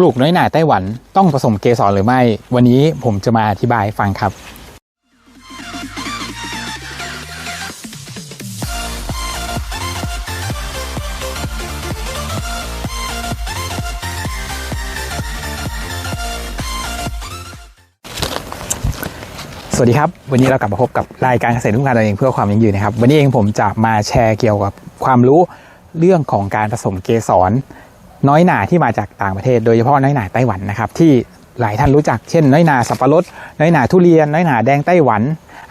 ปลูกน้อยหนาไต้หวันต้องผสมเกสรหรือไม่ วันนี้ผมจะมาอธิบายให้ฟังครับ สวัสดีครับ วันนี้เรากลับมาพบกับรายการเกษตรรุ่งเรืองตัวเองเพื่อความยั่งยืนนะครับ วันนี้เองผมจะมาแชร์เกี่ยวกับความรู้เรื่องของการผสมเกสร น้อยหนาที่มาจากต่างประเทศ โดยเฉพาะน้อยหนาไต้หวันนะครับที่หลายท่านรู้จักเช่น น้อยหนาสับปะรดน้อยหนาทุเรียน น้อยหนาแดงไต้หวัน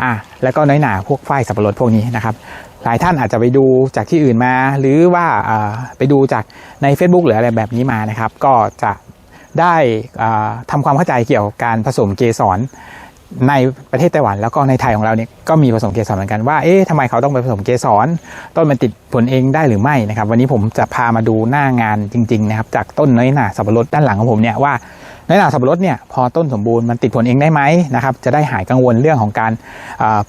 อะแล้วก็น้อยหนาพวกฝ้ายสับปะรดพวกนี้นะครับหลายท่านอาจจะไปดูจากที่อื่นมา หรือว่าอ่าไปดูจากใน Facebook หรืออะไรแบบนี้มานะครับ ก็จะได้อ่าทำความเข้าใจเกี่ยวกับการผสมเกสร ในประเทศไต้หวันแล้วก็ในไทยของเราเนี่ยก็มีผสมเกสรเหมือนกันว่า เอ๊ะทำไมเขาต้องไปผสมเกสร ต้นมันติดผลเองได้หรือไม่นะครับ วันนี้ผมจะพามาดูหน้างานจริงๆนะครับจากต้นน้อยหนาสับปะรดด้านหลังของผมเนี่ยว่าน้อยหนาสับปะรดเนี่ยพอต้นสมบูรณ์มันติดผลเองได้ไหมนะครับจะได้หายกังวลเรื่องของการ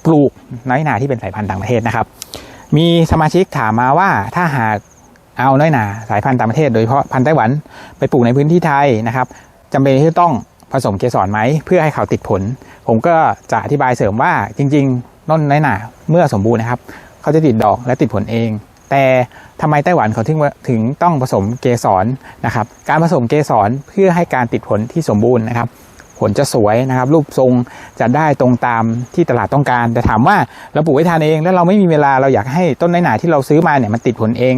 ปลูกน้อยหนาที่เป็นสายพันธุ์ต่างประเทศนะครับ มีสมาชิกถามมาว่าถ้าหากเอาน้อยหนาสายพันธุ์ต่างประเทศ โดยเฉพาะพันธุ์ไต้หวันไปปลูกในพื้นที่ไทยนะครับจำเป็นที่จะต้อง ผสมเกสรไหมเพื่อให้เขาติดผล ผมก็จะอธิบายเสริมว่าจริงๆต้นน้อยหนาเมื่อสมบูรณ์นะครับ เขาจะติดดอกและติดผลเอง แต่ทำไมไต้หวันเขาถึงถึงต้องผสมเกสรนะครับ การผสมเกสรเพื่อให้การติดผลที่สมบูรณ์นะครับ ผลจะสวยนะครับ รูปทรงจะได้ตรงตามที่ตลาดต้องการ แต่ถามว่าเราปลูกไว้ทานเอง แล้วเราไม่มีเวลาเราอยากให้ต้นน้อยหนาที่เราซื้อมาเนี่ยมันติดผลเอง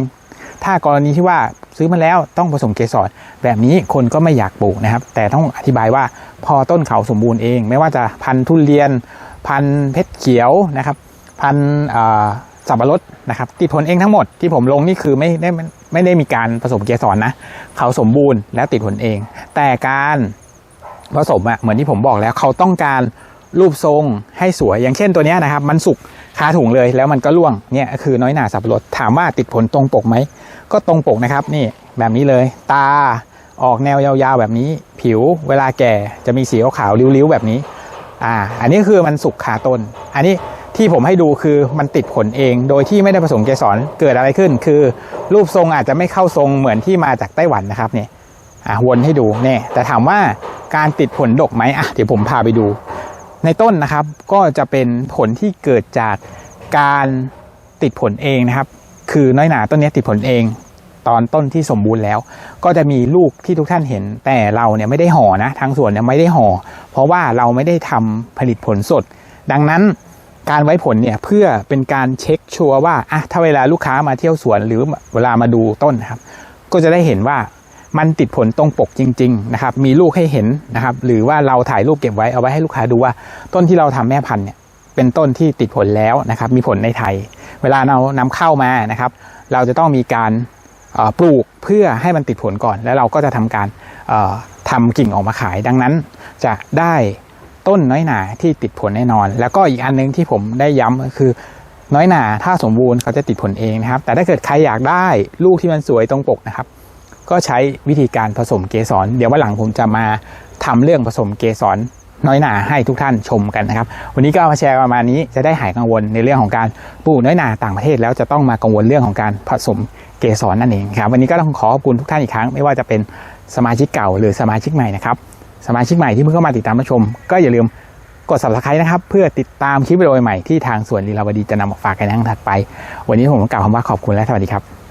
ถ้ากรณีที่ว่า ซื้อมาแล้วต้องผสมเกสรแบบนี้คนก็ไม่อยากปลูกนะครับ แต่ต้องอธิบายว่าพอต้นเขาสมบูรณ์เอง ไม่ว่าจะพันธุ์ทุเรียน พันธุ์เพชรเขียวนะครับ พันธุ์สับปะรดนะครับติดผลเองทั้งหมดที่ผมลงนี่คือไม่ได้ไม่ได้มีการผสมเกสรนะเขาสมบูรณ์แล้วติดผลเอง แต่การผสมอะเหมือนที่ผมบอกแล้วเขาต้องการรูปทรงให้สวยอย่างเช่นตัวนี้นะครับ มันสุกคาถุงเลยแล้วมันก็ร่วงเนี่ยคือน้อยหนาสับปะรดถามว่าติดผลตรงปกไหม ก็ตรงปกนะครับนี่แบบนี้เลย ตาออกแนวยาวๆแบบนี้ ผิวเวลาแก่จะมีสีขาวๆริ้วๆแบบนี้อ่าอันนี้คือมันสุกขาต้น อันนี้ที่ผมให้ดูคือมันติดผลเอง โดยที่ไม่ได้ผสมเกสรเกิดอะไรขึ้น คือรูปทรงอาจจะไม่เข้าทรงเหมือนที่มาจากไต้หวันนะครับเนี่ยอ่าวนให้ดูเนี่ยแต่ถามว่าการติดผลดกไหมอะเดี๋ยวผมพาไปดู ในต้นนะครับก็จะเป็นผลที่เกิดจากการติดผลเองนะครับ คือน้อยหนาต้นนี้ติดผลเอง ตอนต้นที่สมบูรณ์แล้ว ก็จะมีลูกที่ทุกท่านเห็น แต่เราเนี่ยไม่ได้ห่อนะทางสวนเนี่ยไม่ได้ห่อ เพราะว่าเราไม่ได้ทำผลิตผลสด ดังนั้นการไว้ผลเนี่ยเพื่อเป็นการเช็คชัวร์ว่าอะถ้าเวลาลูกค้ามาเที่ยวสวนหรือเวลามาดูต้นนะครับ ก็จะได้เห็นว่ามันติดผลตรงปกจริง ๆ นะครับ มีลูกให้เห็นนะครับ หรือว่าเราถ่ายรูปเก็บไว้เอาไว้ให้ลูกค้าดูว่า ต้นที่เราทำแม่พันธุ์เนี่ยเป็นต้นที่ติดผลแล้วนะครับ มีผลในไทย เวลาเรานำเข้ามานะครับ เราจะต้องมีการปลูกเพื่อให้มันติดผลก่อน แล้วเราก็จะทำการเอ่อทำกิ่งออกมาขาย ดังนั้นจะได้ต้นน้อยหนาที่ติดผลแน่นอน แล้วก็อีกอันนึงที่ผมได้ย้ำก็คือน้อยหนาถ้าสมบูรณ์เขาจะติดผลเองนะครับ แต่ถ้าเกิดใครอยากได้ลูกที่มันสวยตรงปกนะครับ ก็ใช้วิธีการผสมเกสร เดี๋ยววันหลังผมจะมาทำเรื่องผสมเกสร น้อยหนาให้ทุกท่านชมกันนะครับ วันนี้ก็เอามาแชร์ประมาณนี้จะได้หายกังวลในเรื่องของการปลูกน้อยหนาต่างประเทศ แล้วจะต้องมากังวลเรื่องของการผสมเกสรนั่นเองครับ วันนี้ก็ต้องขอขอบคุณทุกท่านอีกครั้ง ไม่ว่าจะเป็นสมาชิกเก่าหรือสมาชิกใหม่นะครับสมาชิกใหม่ที่เพิ่งเข้ามาติดตามรับชม ก็อย่าลืมกด subscribe นะครับ เพื่อติดตามคลิปวิดีโอใหม่ที่ทางสวนลีลาวดีจะนำมาฝากกันในครั้งถัดไป วันนี้ผมกล่าวคำว่าขอบคุณและสวัสดีครับ